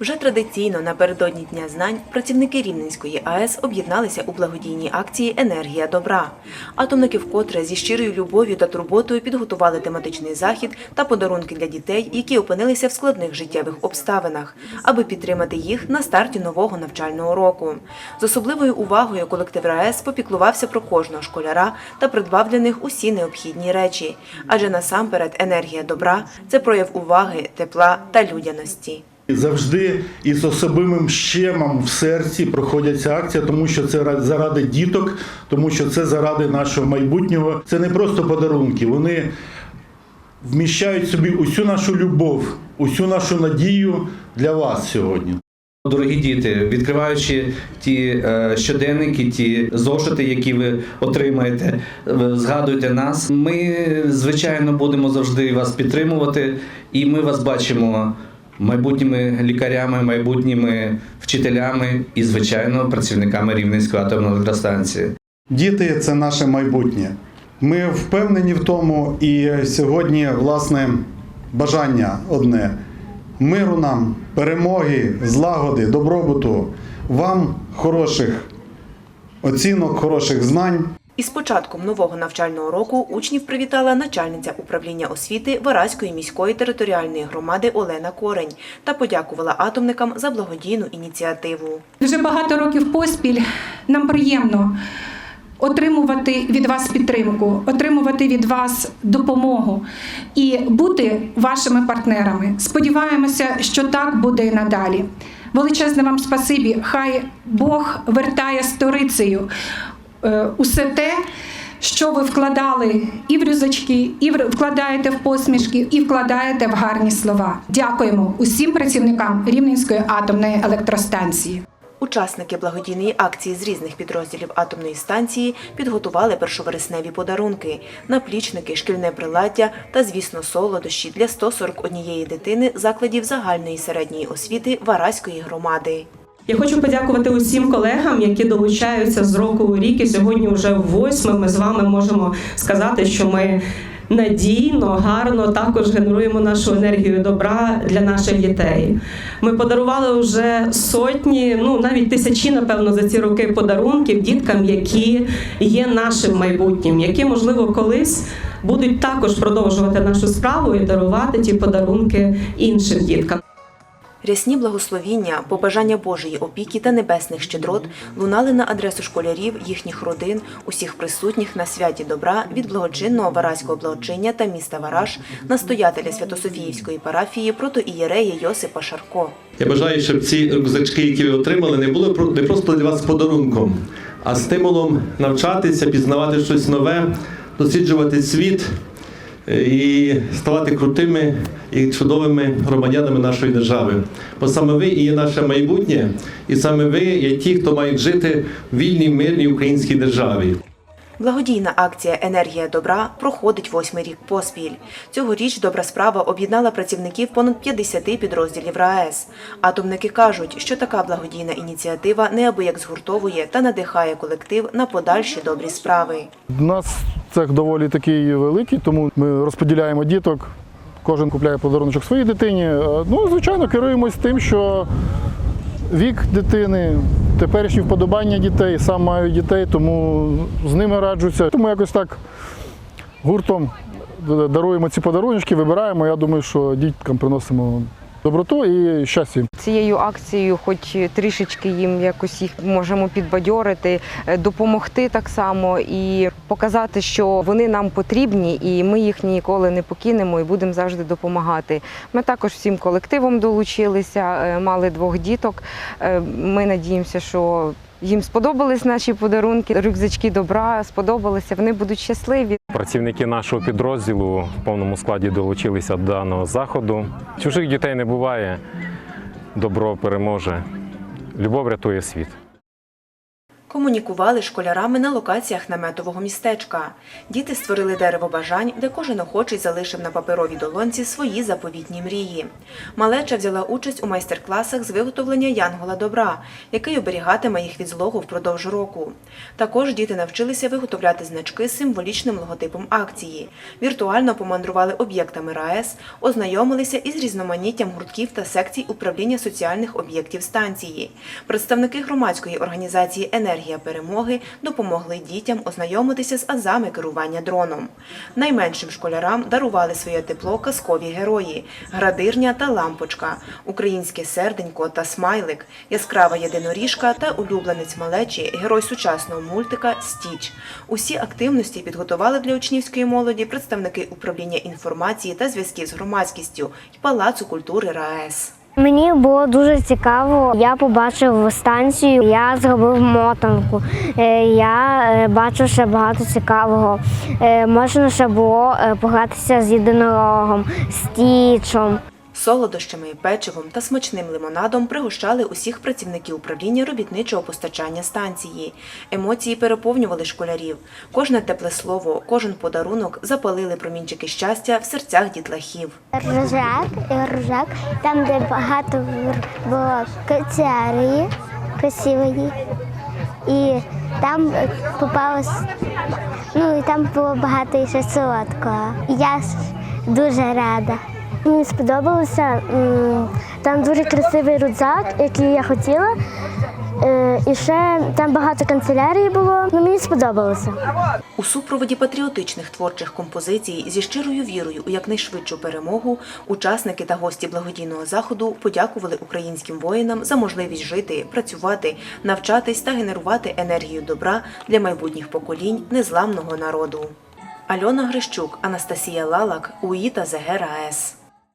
Вже традиційно напередодні Дня знань працівники Рівненської АЕС об'єдналися у благодійній акції Енергія добра. Атомники вкотре зі щирою любов'ю та турботою підготували тематичний захід та подарунки для дітей, які опинилися в складних життєвих обставинах, аби підтримати їх на старті нового навчального року. З особливою увагою колектив РаЕС попіклувався про кожного школяра та придбав для них усі необхідні речі. Адже насамперед енергія добра це прояв уваги, тепла та людяності. Завжди із особливим щемом в серці проходять ця акція, тому що це заради діток, тому що це заради нашого майбутнього. Це не просто подарунки, вони вміщають собі усю нашу любов, усю нашу надію для вас сьогодні. Дорогі діти, відкриваючи ті е, щоденники, ті зошити, які ви отримаєте, згадуйте нас. Ми, звичайно, будемо завжди вас підтримувати, і ми вас бачимо майбутніми лікарями, майбутніми вчителями і, звичайно, працівниками Рівненської атомної електростанції. Діти це наше майбутнє. Ми впевнені в тому, і сьогодні, власне, бажання одне: миру нам, перемоги, злагоди, добробуту, вам хороших оцінок, хороших знань. Із початком нового навчального року учнів привітала начальниця управління освіти Вараської міської територіальної громади Олена Корень та подякувала атомникам за благодійну ініціативу. Вже багато років поспіль нам приємно отримувати від вас підтримку, отримувати від вас допомогу і бути вашими партнерами. Сподіваємося, що так буде і надалі. Величезне вам спасибі. Хай Бог вертає сторицею усе те. Що ви вкладали і в рюкзачки, і вкладаєте в посмішки, і вкладаєте в гарні слова. Дякуємо усім працівникам Рівненської атомної електростанції. Учасники благодійної акції з різних підрозділів атомної станції підготували першовересневі подарунки, наплічники, шкільне приладдя та, звісно, солодощі для 141 дитини закладів загальної середньої освіти Вараської громади. Я хочу подякувати усім колегам, які долучаються з року у рік. І сьогодні, вже восьме, ми з вами можемо сказати, що ми надійно, гарно також генеруємо нашу енергію добра для наших дітей. Ми подарували вже сотні, ну навіть тисячі, напевно, за ці роки подарунків діткам, які є нашим майбутнім, які можливо колись. Будуть також продовжувати нашу справу і дарувати ті подарунки іншим діткам. Рясні благословіння, побажання Божої опіки та небесних щедрот лунали на адресу школярів, їхніх родин, усіх присутніх на святі добра від благочинного Вараського благочиння та міста Вараж, настоятеля Святософіївської парафії протоієрея Йосипа Шарко. Я бажаю, щоб ці рюкзачки, які ви отримали, не були не просто для вас подарунком, а стимулом навчатися, пізнавати щось нове, досліджувати світ і ставати крутими і чудовими громадянами нашої держави. Бо саме ви і є наше майбутнє, і саме ви є ті, хто мають жити в вільній мирній українській державі. Благодійна акція Енергія добра проходить восьмий рік поспіль. Цьогоріч добра справа об'єднала працівників понад 50 підрозділів РаЕС. Атомники кажуть, що така благодійна ініціатива неабияк згуртовує та надихає колектив на подальші добрі справи. У нас цех доволі такий великий, тому ми розподіляємо діток. Кожен купляє подарунок своїй дитині. Е, Ну, звичайно, керуємось тим, що вік дитини, теперішні вподобання дітей, сам маю дітей, тому з ними раджуся. Тому якось так гуртом даруємо ці подарунки, вибираємо. Я думаю, що діткам приносимо доброту і щастя. Цією акцією, хоч трішечки їм якось їх можемо підбадьорити, е, допомогти так само і показати, що вони нам потрібні, і ми їх ніколи не покинемо і будемо завжди допомагати. Ми також всім колективом долучилися, е, мали двох діток. Е, Ми надіємося, що їм сподобались наші подарунки, рюкзачки добра сподобалися. Вони будуть щасливі. Працівники нашого підрозділу в повному складі долучилися до даного заходу. Чужих дітей не буває, добро переможе. Любов рятує світ. Комунікували школярами на локаціях наметового містечка. Діти створили дерево бажань, де кожен охочий залишив на паперовій долонці свої заповітні мрії. Малеча взяла участь у майстер-класах з виготовлення янгола добра, який оберігатиме їх від злого впродовж року. Також діти навчилися виготовляти значки з символічним логотипом акції, віртуально помандрували об'єктами РаЕС, ознайомилися із різноманіттям гуртків та секцій управління соціальних об'єктів станції. Представники громадської організації Енергія перемоги допомогли дітям ознайомитися з азами керування дроном. Найменшим школярам дарували своє тепло казкові герої: градирня та лампочка, українське серденько та смайлик, яскрава єдиноріжка та улюбленець малечі, герой сучасного мультика Стіч. Усі активності підготували для учнівської молоді представники управління інформації та зв'язків з громадськістю й Палацу культури РаЕС. Мені було дуже цікаво. Я побачив станцію, я зробив мотанку. Е, Я е, бачив ще багато цікавого. Е, Можна ще було погратися з єдинорогом, стічом. Солодощами, печивом та смачним лимонадом пригощали усіх працівників управління робітничого постачання станції. Емоції переповнювали школярів. Кожне тепле слово, кожен подарунок запалили промінчики щастя в серцях дітлахів. Рожак, рожак, там, де багато було кацярії красивої. І там попалось, ну і там було багато ще солодкого. Я дуже рада. Мені сподобалося. Там дуже красивий рюкзак, який я хотіла. Е, І ще там багато канцелярії було. Ну, мені сподобалося. У супроводі патріотичних творчих композицій зі щирою вірою у якнайшвидшу перемогу учасники та гості благодійного заходу подякували українським воїнам за можливість жити, працювати, навчатись та генерувати енергію добра для майбутніх поколінь незламного народу. Альона Грищук, Анастасія Лалак, УІТА ЗГРАЕС.